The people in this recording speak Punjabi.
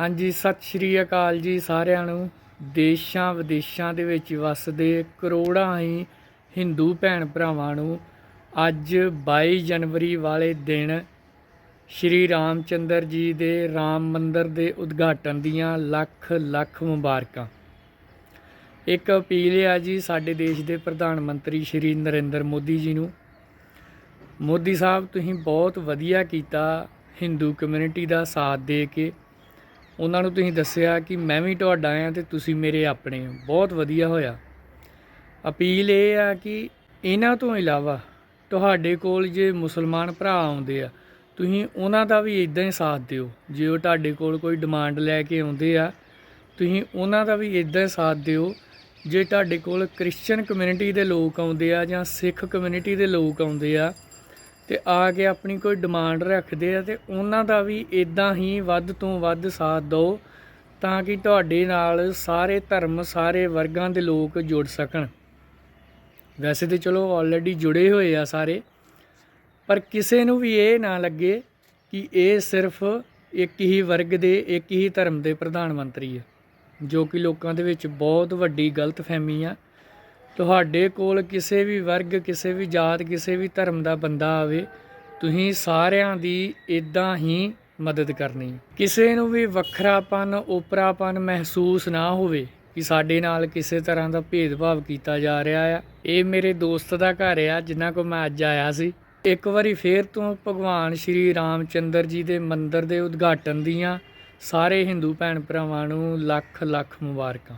ਹਾਂਜੀ, ਸਤਿ ਸ਼੍ਰੀ ਅਕਾਲ ਜੀ ਸਾਰਿਆਂ ਨੂੰ। ਦੇਸ਼ਾਂ ਵਿਦੇਸ਼ਾਂ ਦੇ ਵਿੱਚ ਵੱਸਦੇ ਕਰੋੜਾਂ ਹੀ ਹਿੰਦੂ ਭੈਣ ਭਰਾਵਾਂ ਨੂੰ ਅੱਜ 22 ਜਨਵਰੀ ਵਾਲੇ ਦਿਨ ਸ਼੍ਰੀ ਰਾਮਚੰਦਰ ਜੀ ਦੇ ਰਾਮ ਮੰਦਰ ਦੇ ਉਦਘਾਟਨ ਦੀਆਂ ਲੱਖ ਲੱਖ ਮੁਬਾਰਕਾਂ। ਇੱਕ ਅਪੀਲ ਆ ਜੀ ਸਾਡੇ ਦੇਸ਼ ਦੇ ਪ੍ਰਧਾਨ ਮੰਤਰੀ ਸ਼੍ਰੀ ਨਰਿੰਦਰ ਮੋਦੀ ਜੀ ਨੂੰ। ਮੋਦੀ ਸਾਹਿਬ, ਤੁਸੀਂ ਬਹੁਤ ਵਧੀਆ ਕੀਤਾ ਹਿੰਦੂ ਕਮਿਊਨਿਟੀ ਦਾ ਸਾਥ ਦੇ ਕੇ ਉਹਨਾਂ ਨੂੰ ਤੁਸੀਂ ਦੱਸਿਆ ਕਿ ਮੈਂ ਵੀ ਤੁਹਾਡਾ ਆ ਤੇ ਤੁਸੀਂ ਮੇਰੇ ਆਪਣੇ ਹੋ। ਬਹੁਤ ਵਧੀਆ ਹੋਇਆ। ਅਪੀਲ ਇਹ ਆ ਕਿ ਇਹਨਾਂ ਤੋਂ ਇਲਾਵਾ ਤੁਹਾਡੇ ਕੋਲ ਜੇ ਮੁਸਲਮਾਨ ਭਰਾ ਆਉਂਦੇ ਆ, ਤੁਸੀਂ ਉਹਨਾਂ ਦਾ ਵੀ ਇਦਾਂ ਹੀ ਸਾਥ ਦਿਓ। ਜੇ ਉਹ ਤੁਹਾਡੇ ਕੋਲ ਕੋਈ ਡਿਮਾਂਡ ਲੈ ਕੇ ਆਉਂਦੇ ਆ, ਤੁਸੀਂ ਉਹਨਾਂ ਦਾ ਵੀ ਇਦਾਂ ਹੀ ਸਾਥ ਦਿਓ। ਜੇ ਤੁਹਾਡੇ ਕੋਲ ਕ੍ਰਿਸਚੀਅਨ ਕਮਿਊਨਿਟੀ ਦੇ ਲੋਕ ਆਉਂਦੇ ਆ ਜਾਂ ਸਿੱਖ ਕਮਿਊਨਿਟੀ ਦੇ ਲੋਕ ਆਉਂਦੇ ਆ ਤੇ ਆ ਕੇ ਆਪਣੀ ਕੋਈ ਡਿਮਾਂਡ ਰੱਖਦੇ ਆ ਤੇ ਉਹਨਾਂ ਦਾ ਵੀ ਇਦਾਂ ਹੀ ਵੱਧ ਤੋਂ ਵੱਧ ਸਾਥ ਦਿਓ ਤਾਂ ਕਿ ਤੁਹਾਡੇ ਨਾਲ ਸਾਰੇ ਧਰਮ, ਸਾਰੇ ਵਰਗਾਂ ਦੇ ਲੋਕ ਜੁੜ ਸਕਣ। ਵੈਸੇ ਤੇ ਚਲੋ ਆਲਰੇਡੀ ਜੁੜੇ ਹੋਏ ਆ ਸਾਰੇ, ਪਰ ਕਿਸੇ ਨੂੰ ਵੀ ਇਹ ਨਾ ਲੱਗੇ ਕਿ ਇਹ ਸਿਰਫ ਇੱਕ ਹੀ ਵਰਗ ਦੇ, ਇੱਕ ਹੀ ਧਰਮ ਦੇ ਪ੍ਰਧਾਨ ਮੰਤਰੀ ਆ, ਜੋ ਕਿ ਲੋਕਾਂ ਦੇ ਵਿੱਚ ਬਹੁਤ ਵੱਡੀ ਗਲਤਫਹਿਮੀ ਆ ਤੁਹਾਡੇ ਕੋਲ ਕਿਸੇ ਵੀ ਵਰਗ, ਕਿਸੇ ਵੀ ਜਾਤ, ਕਿਸੇ ਵੀ ਧਰਮ ਦਾ ਬੰਦਾ ਆਵੇ, ਤੁਸੀਂ ਸਾਰਿਆਂ ਦੀ ਇਦਾਂ ਹੀ ਮਦਦ ਕਰਨੀ। ਕਿਸੇ ਨੂੰ ਵੀ ਵੱਖਰਾਪਨ, ਓਪਰਾਪਨ ਮਹਿਸੂਸ ਨਾ ਹੋਵੇ ਕਿ ਸਾਡੇ ਨਾਲ ਕਿਸੇ ਤਰ੍ਹਾਂ ਦਾ ਭੇਦਭਾਵ ਕੀਤਾ ਜਾ ਰਿਹਾ ਆ। ਇਹ ਮੇਰੇ ਦੋਸਤ ਦਾ ਘਰ ਆ ਜਿਨ੍ਹਾਂ ਕੋ ਮੈਂ ਅੱਜ ਆਇਆ ਸੀ। ਇੱਕ ਵਾਰੀ ਫੇਰ ਤੋਂ ਭਗਵਾਨ ਸ਼੍ਰੀ ਰਾਮਚੰਦਰ ਜੀ ਦੇ ਮੰਦਿਰ ਦੇ ਉਦਘਾਟਨ ਦੀਆਂ ਸਾਰੇ ਹਿੰਦੂ ਭੈਣ ਭਰਾਵਾਂ ਨੂੰ ਲੱਖ ਲੱਖ ਮੁਬਾਰਕਾਂ।